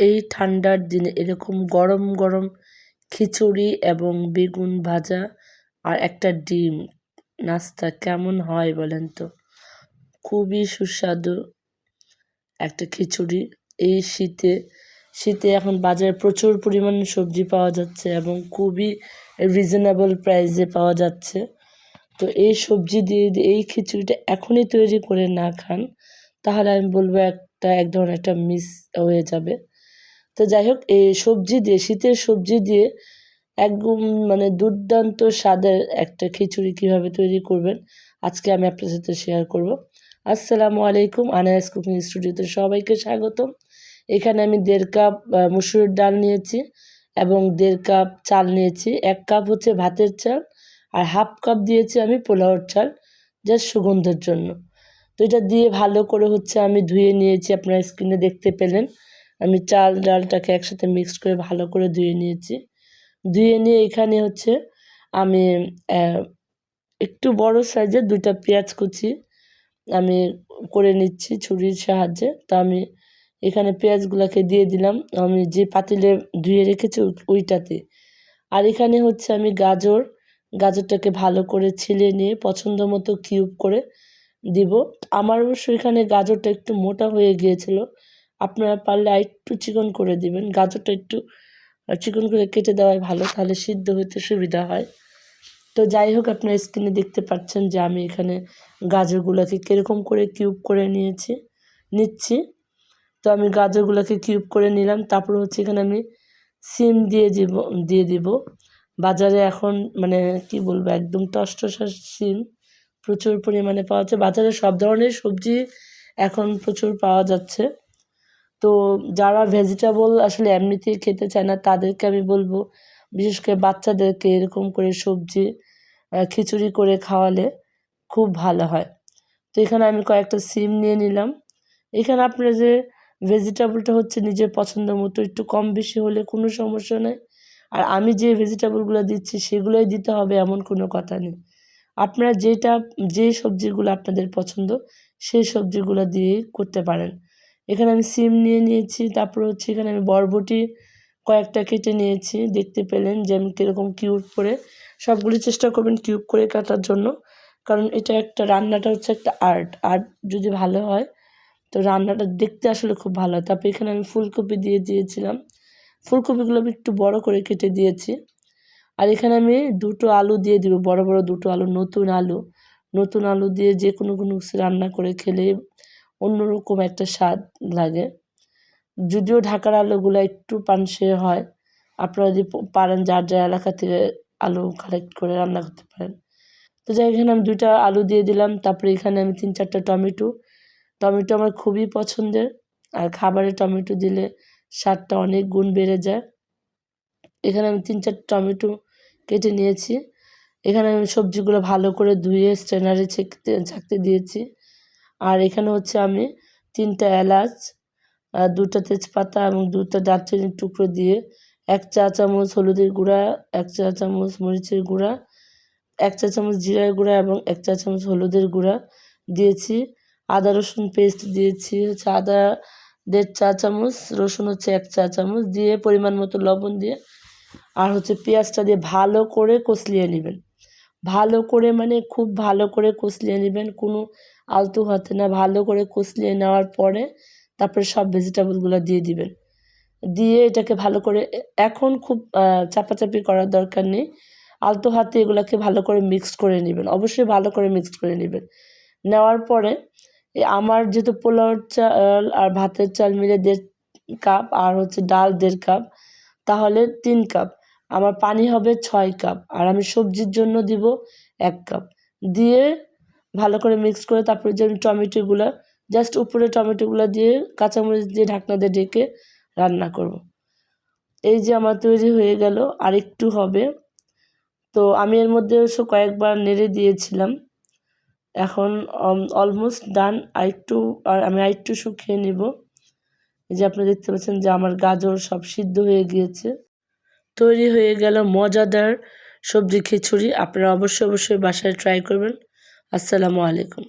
এই ঠান্ডার দিনে এরকম গরম গরম খিচুড়ি এবং বেগুন ভাজা আর একটা ডিম, নাস্তা কেমন হয় বলেন তো? খুবই সুস্বাদু একটা খিচুড়ি। এই শীতে শীতে এখন বাজারে প্রচুর পরিমাণে সবজি পাওয়া যাচ্ছে এবং খুবই রিজনেবল প্রাইসে পাওয়া যাচ্ছে। তো এই সবজি দিয়ে এই খিচুড়িটা এখনই তৈরি করে না খান, তাহলে আমি বলব একটা, এক ধরনের একটা মিস হয়ে যাবে। তো যাই হোক, এই সবজি দিয়ে, শীতের সবজি দিয়ে একদম মানে দুর্দান্ত স্বাদের একটা খিচুড়ি কীভাবে তৈরি করবেন, আজকে আমি আপনার সাথে শেয়ার করব। আসসালামু আলাইকুম, আনায়াস কুকিং স্টুডিওতে সবাইকে স্বাগতম। এখানে আমি দেড় কাপ মুসুরের ডাল নিয়েছি এবং দেড় কাপ চাল নিয়েছি, এক কাপ হচ্ছে ভাতের চাল আর হাফ কাপ দিয়েছি আমি পোলাওর চাল, জাস্ট সুগন্ধের জন্য। তো এটা দিয়ে ভালো করে হচ্ছে আমি ধুয়ে নিয়েছি, আপনারা স্ক্রিনে দেখতে পেলেন। আমি চাল ডালটাকে একসাথে মিক্সড করে ভালো করে ধুয়ে নিয়েছি। ধুয়ে নিয়ে এখানে হচ্ছে আমি একটু বড় সাইজের দুইটা পেঁয়াজ কুচি আমি করে নিচ্ছি ছুরির সাহায্যে। তা আমি এখানে পেঁয়াজগুলোকে দিয়ে দিলাম। আমি যে পাতিলে ধুয়ে রেখেছি ওইটাতে। আর এখানে হচ্ছে আমি গাজর, গাজরটাকে ভালো করে ছিলে নিয়ে পছন্দ মতো কিউব করে দিব। আমার অবশ্য এখানে গাজরটা একটু মোটা হয়ে গিয়েছিল। আপনারা পারলে একটু চিকন করে দিবেন। গাজরটা একটু চিকন করে কেটে দেওয়াই ভালো, তাহলে সিদ্ধ হতে সুবিধা হয়। তো যাই হোক, আপনারা স্ক্রিনে দেখতে পাচ্ছেন যে আমি এখানে গাজরগুলোকে কীরকম করে কিউব করে নিয়েছি, নিচ্ছি। তো আমি গাজরগুলোকে কিউব করে নিলাম, তারপর হচ্ছে এখানে আমি সিম দিয়ে দিব দিয়ে দিব। বাজারে এখন মানে কি বলব, একদম টসটসা সিম, প্রচুর পরিমাণে পাওয়া যাচ্ছে। বাজারে সব ধরনের সবজি এখন প্রচুর পাওয়া যাচ্ছে। তো যারা ভেজিটেবল আসলে এমনিতেই খেতে চায় না, তাদেরকে আমি বলব, বিশেষ করে বাচ্চাদেরকে এরকম করে সবজি খিচুড়ি করে খাওয়ালে খুব ভালো হয়। তো এখানে আমি কয়েকটা সিম নিয়ে নিলাম। এখানে আপনারা যে ভেজিটেবলটা হচ্ছে নিজের পছন্দ মতো একটু কম বেশি হলে কোনো সমস্যা নেই। আর আমি যে ভেজিটেবলগুলো দিচ্ছি সেগুলোই দিতে হবে এমন কোনো কথা নেই। আপনারা যেটা, যে সবজিগুলো আপনাদের পছন্দ, সেই সবজিগুলো দিয়েই করতে পারেন। এখানে আমি সিম নিয়ে নিয়েছি, তারপর হচ্ছে এখানে আমি বরবটি কয়েকটা কেটে নিয়েছি, দেখতে পেলেন যে আমি কীরকম কিউব করে। সবগুলি চেষ্টা করবেন কিউব করে কাটার জন্য, কারণ এটা একটা রান্নাটা হচ্ছে একটা আর্ট আর্ট যদি ভালো হয়, তো রান্নাটা দেখতে আসলে খুব ভালো হয়। তারপর এখানে আমি ফুলকপি দিয়ে দিয়েছিলাম, ফুলকপিগুলো আমি একটু বড় করে কেটে দিয়েছি। আর এখানে আমি দুটো আলু দিয়ে দিব, বড় বড় দুটো আলু, নতুন আলু নতুন আলু দিয়ে যে কোনো কোনো রান্না করে খেলে অন্যরকম একটা স্বাদ লাগে। যদিও ঢাকার আলুগুলো একটু পানসে হয়, আপনারা যদি পারেন যার যার এলাকা থেকে আলু কালেক্ট করে রান্না করতে পারেন। তো যাই এখানে আমি দুইটা আলু দিয়ে দিলাম, তারপরে এখানে আমি তিন চারটা টমেটো। টমেটো আমার খুবই পছন্দের, আর খাবারে টমেটো দিলে স্বাদটা অনেক গুণ বেড়ে যায়। এখানে আমি তিন চারটা টমেটো কেটে নিয়েছি। এখানে আমি সবজিগুলো ভালো করে ধুয়ে স্ট্রেনারে ছেঁকতে, ছাঁকতে দিয়েছি। এখানে হচ্ছে আমি তিনটা এলাচ দুটো তেজপাতা এবং দুটা দারচিনির টুকরো দিয়ে এক চা চামচ হলুদের গুঁড়া, এক চা চামচ মরিচের গুঁড়া, এক চা চামচ জিরার গুঁড়া এবং এক চা চামচ হলুদের গুঁড়া দিয়েছি। আদা, রসুন পেস্ট দিয়েছি, হচ্ছে আদা দেড় চা চামচ, রসুন হচ্ছে এক চা চামচ দিয়ে পরিমাণ মতো লবণ দিয়ে, আর হচ্ছে পেঁয়াজটা দিয়ে ভালো করে কষলিয়ে নেবেন। ভালো করে মানে খুব ভালো করে কষলিয়ে নেবেন, কোনো আলতু হাতে না, ভালো করে কষলিয়ে নেওয়ার পরে তারপরে সব ভেজিটেবলগুলো দিয়ে দিবেন। দিয়ে এটাকে ভালো করে এখন খুব চাপাচাপি করার দরকার নেই। আলতো হাতে এগুলোকে ভালো করে মিক্সড করে নেবেন, অবশ্যই ভালো করে মিক্সড করে নেবেন। নেওয়ার পরে আমার যেহেতু পোলাওর চাল আর ভাতের চাল মিলে দেড় কাপ আর হচ্ছে ডাল দেড় কাপ, তাহলে তিন কাপ। আমার পানি হবে ছয় কাপ, আর আমি সবজির জন্য দিব এক কাপ। দিয়ে ভালো করে মিক্স করে তারপরে যে টমেটোগুলো জাস্ট উপরে টমেটোগুলো দিয়ে কাঁচামরিচ দিয়ে ঢাকনা দিয়ে ঢেকে রান্না করব। এই যে আমার তৈরি হয়ে গেল, আর একটু হবে। তো আমি এর মধ্যে অবশ্য কয়েকবার নেড়ে দিয়েছিলাম। এখন অলমোস্ট ডান আর একটু, আর আমি আর একটু শুকিয়ে নেব। এই যে আপনি দেখতে পাচ্ছেন যে আমার গাজর সব সিদ্ধ হয়ে গিয়েছে। তৈরি হয়ে গেল মজাদার সবজি খিচুড়ি। আপনারা অবশ্যই অবশ্যই বাসায় ট্রাই করবেন। আসসালামু আলাইকুম।